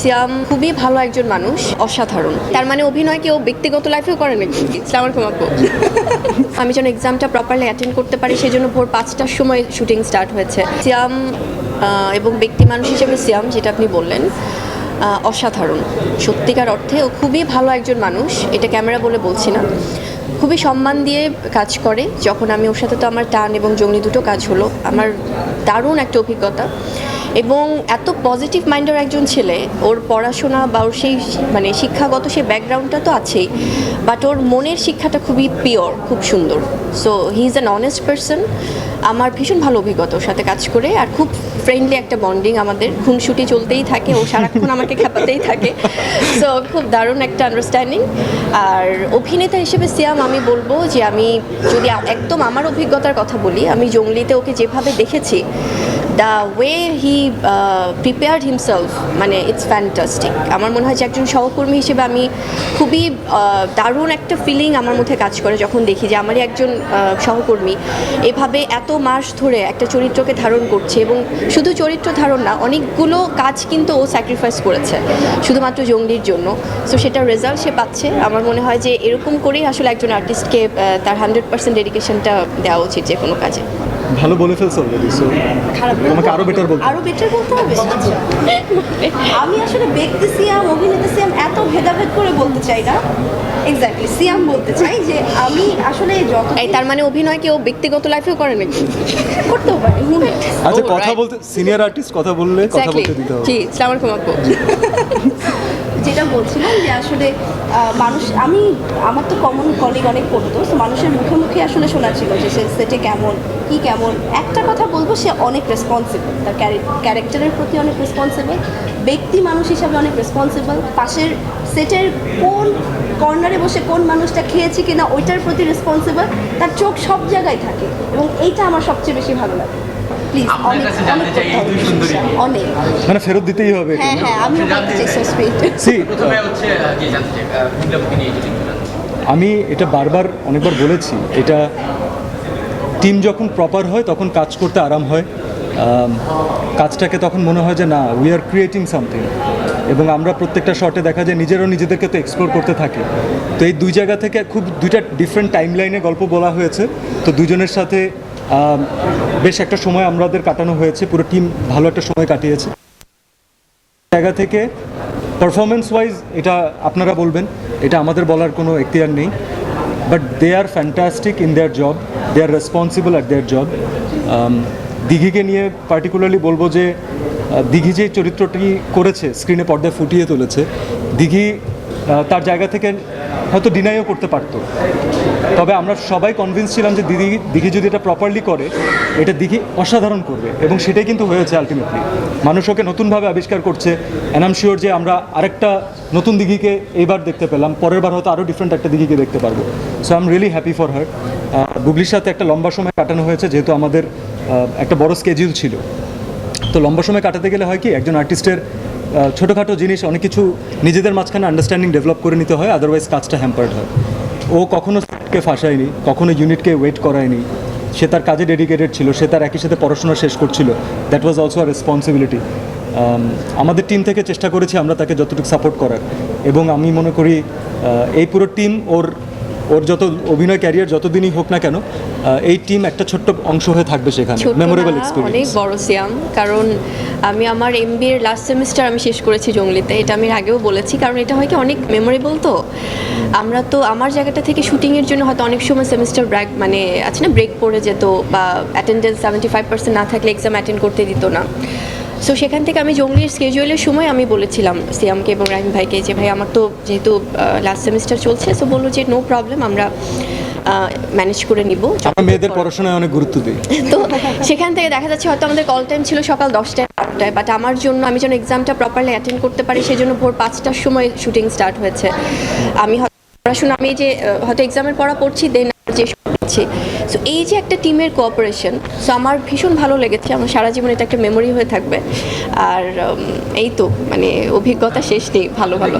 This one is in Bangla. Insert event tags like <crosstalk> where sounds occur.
সিয়াম খুবই ভালো একজন মানুষ অসাধারণ। তার মানে অভিনয় কেউ ব্যক্তিগত লাইফেও করে নাকি? ইসলাম আলাইকুম <laughs> আমি যেন এক্সামটা প্রপারলি অ্যাটেন্ড করতে পারি সেই জন্য ভোর পাঁচটার সময় শুটিং স্টার্ট হয়েছে। সিয়াম এবং ব্যক্তি মানুষ হিসেবে সিয়াম যেটা আপনি বললেন অসাধারণ। সত্যিকার অর্থে ও খুবই ভালো একজন মানুষ এটা ক্যামেরা বলে বলছি না। খুবই সম্মান দিয়ে কাজ করে যখন আমি ওর সাথে তো আমার টান এবং জঙ্গলি দুটো কাজ হলো আমার দারুণ একটা অভিজ্ঞতা। এবং এত পজিটিভ মাইন্ডের একজন ছেলে, ওর পড়াশোনা বা ওর সেই মানে শিক্ষাগত সেই ব্যাকগ্রাউন্ডটা তো আছেই বাট ওর মনের শিক্ষাটা খুবই পিওর খুব সুন্দর। So he is an honest person আমার ভীষণ ভালো অভিজ্ঞতা ওর সাথে কাজ করে, আর খুব ফ্রেন্ডলি একটা বন্ডিং আমাদের। খুনসুটি চলতেই থাকে, ও সারাক্ষণ আমাকে খেপাতেই থাকে। সো খুব দারুণ একটা আন্ডারস্ট্যান্ডিং আর অভিনেতা হিসেবে সিয়াম, আমি বলব যে আমি যদি একদম আমার অভিজ্ঞতার কথা বলি, আমি জঙ্গলিতে ওকে যেভাবে দেখেছি the way he prepared himself মানে ইটস ফ্যান্টাস্টিক আমার মনে হয় যে একজন সহকর্মী হিসেবে আমি খুবই আহ, দারুণ একটা ফিলিং আমার মধ্যে কাজ করে যখন দেখি যে আমারই একজন আহ, সহকর্মী এভাবে এত মাস ধরে একটা চরিত্রকে ধারণ করছে এবং শুধু চরিত্র ধারণ না অনেকগুলো কাজ কিন্তু ও স্যাক্রিফাইস করেছে শুধুমাত্র জঙ্গলির জন্য। সো সেটার রেজাল্ট সে পাচ্ছে। আমার মনে হয় যে এরকম করেই আসলে একজন আর্টিস্টকে তার হান্ড্রেড পার্সেন্ট ডেডিকেশনটা দেওয়া উচিত যে কোনো কাজে। ভালো বলে ফেলছো অলরেডি সো খারাপ তোমাকে আরও বেটার বলতে আরও বেটার বলতে হবে? আমি আসলে ব্যক্তি সিয়াম অভিনেতা সিয়াম এত ভেদাভেদ করে বলতে চাই না। এক্স্যাক্টলি সিয়াম বলতে চাই যে আমি আসলে যত এই তার মানে অভিনয় কেউ ব্যক্তিগত লাইফেও করে নাকি? করতেও পারি? আচ্ছা Oh, কথা বলতে সিনিয়র আর্টিস্ট কথা বললে কথা. বলতে দিতে হবে। জি ইসলাম আলাইকুম আপু যেটা বলছিলাম যে আসলে মানুষ, আমি, আমার তো কমন কলিগ অনেক পড়তো, তো মানুষের মুখে মুখে আসলে শোনা ছিল যে সে সেটে কেমন, কি কেমন। একটা কথা বলব, সে অনেক রেসপন্সিবল তার ক্যারেক্টারের প্রতি অনেক রেসপন্সিবল ব্যক্তি মানুষ হিসাবে অনেক রেসপন্সিবল পাশের সেটের কোন কর্নারে বসে কোন মানুষটা খেয়েছে কিনা ওইটার প্রতি রেসপন্সিবল তার চোখ সব জায়গায় থাকে এবং এইটা আমার সবচেয়ে বেশি ভালো লাগে। প্লিজ আপনার অনেক কাছে অনেক জানতে চাই এই করতে হবে দুই সুন্দরী। অনেক। মানে ফেরত দিতেই হবে হ্যাঁ হ্যাঁ প্রথমে হচ্ছে জানতে চাই। আমি এটা বারবার অনেকবার বলেছি এটা টিম যখন প্রপার হয় তখন কাজ করতে আরাম হয়। কাজটাকে তখন মনে হয় যে না উই আর ক্রিয়েটিং সামথিং এবং আমরা প্রত্যেকটা শটে দেখা যায় নিজেরও নিজেদেরকে তো এক্সপ্লোর করতে থাকি। তো এই দুই জায়গা থেকে খুব দুইটা ডিফারেন্ট টাইম লাইনে গল্প বলা হয়েছে। তো দুজনের সাথে বেশ একটা সময় আমাদের কাটানো হয়েছে, পুরো টিম ভালো একটা সময় কাটিয়েছে। জায়গা থেকে পারফরমেন্স ওয়াইজ এটা আপনারা বলবেন, এটা আমাদের বলার কোনো এখতিয়ার নেই। But they are fantastic in their job they are responsible at their job দিঘিকে নিয়ে পার্টিকুলারলি বলব যে দিঘি যে চরিত্রটি করেছে স্ক্রিনে পর্দায় ফুটিয়ে তুলেছে, দিঘি তার জায়গা থেকে হয়তো ডিনাইও করতে পারতো। তবে আমরা সবাই কনভিন্স ছিলাম যে দিদি, দিঘি যদি এটা প্রপারলি করে, এটা দিঘি অসাধারণ করবে এবং সেটাই কিন্তু হয়েছে আলটিমেটলি মানুষ ওকে নতুনভাবে আবিষ্কার করছে অ্যান্ড শিওর যে আমরা আরেকটা নতুন দিঘিকে এইবার দেখতে পেলাম। পরের বার হয়তো আরও ডিফারেন্ট একটা দিঘিকে দেখতে পারব। So I am really happy for her গুগলির সাথে একটা লম্বা সময় কাটানো হয়েছে, যেহেতু আমাদের একটা বড় স্কেজিউল ছিল। তো লম্বা সময় কাটাতে গেলে হয় কি, একজন আর্টিস্টের ছোটোখাটো জিনিস, অনেক কিছু নিজেদের মাঝখানে আন্ডারস্ট্যান্ডিং ডেভেলপ করে নিতে হয় আদারওয়াইজ কাজটা হ্যাম্পার্ড হয়। ও কখনো কে ফাঁসায়নি, কখনো ইউনিটকে ওয়েট করায়নি। সে তার কাজে ডেডিকেটেড ছিল, সে তার একই সাথে পড়াশোনা শেষ করছিল। That was also our responsibility আমাদের টিম থেকে চেষ্টা করেছি আমরা তাকে যতটুকু সাপোর্ট করার। এবং আমি মনে করি এই পুরো টিম ওর ওর যত অভিনয় ক্যারিয়ার যতদিনই হোক না কেন এই টিম একটা ছোট্ট অংশ হয়ে থাকবে সেখানে মেমোরেবল অনেক বড় সিয়াম কারণ আমি আমার এমবি এর লাস্ট সেমিস্টার আমি শেষ করেছি জঙ্গলিতে এটা আমি আগেও বলেছি কারণ এটা হয় কি অনেক মেমোরেবল তো। আমরা তো আমার জায়গাটা থেকে শুটিংয়ের জন্য হয়তো অনেক সময় সেমিস্টার ব্রেক মানে আছে না ব্রেক পড়ে যেত বা অ্যাটেন্ডেন্স সেভেন্টি ফাইভ পার্সেন্ট না থাকলে এক্সাম অ্যাটেন্ড করতে দিত না। সো সেখান থেকে আমি জঙ্গলির স্কেজুয়ালের সময় আমি বলেছিলাম সিয়ামকে এবং রাহিম ভাইকে যে ভাই আমার তো যেহেতু লাস্ট সেমিস্টার চলছে সো বলল যে নো প্রবলেম আমরা ম্যানেজ করে নিব। মেয়েদের পড়াশোনায় অনেক গুরুত্ব দিই। তো সেখান থেকে দেখা যাচ্ছে হয়তো আমাদের কল টাইম ছিল সকাল দশটায় আটটায় বাট আমার জন্য আমি যেন এক্সামটা প্রপারলি অ্যাটেন্ড করতে পারি সেই জন্য ভোর পাঁচটার সময় শুটিং স্টার্ট হয়েছে। আমি পড়াশোনা আমি যে হয়তো এক্সামের পড়া পড়ছি দেন যে করছি সো এই যে একটা টিমের কোঅপারেশন সো আমার ভীষণ ভালো লেগেছে। আমার সারা জীবন এটা একটা মেমোরি হয়ে থাকবে। আর এই তো মানে অভিজ্ঞতা শেষ নেই, ভালো ভালো।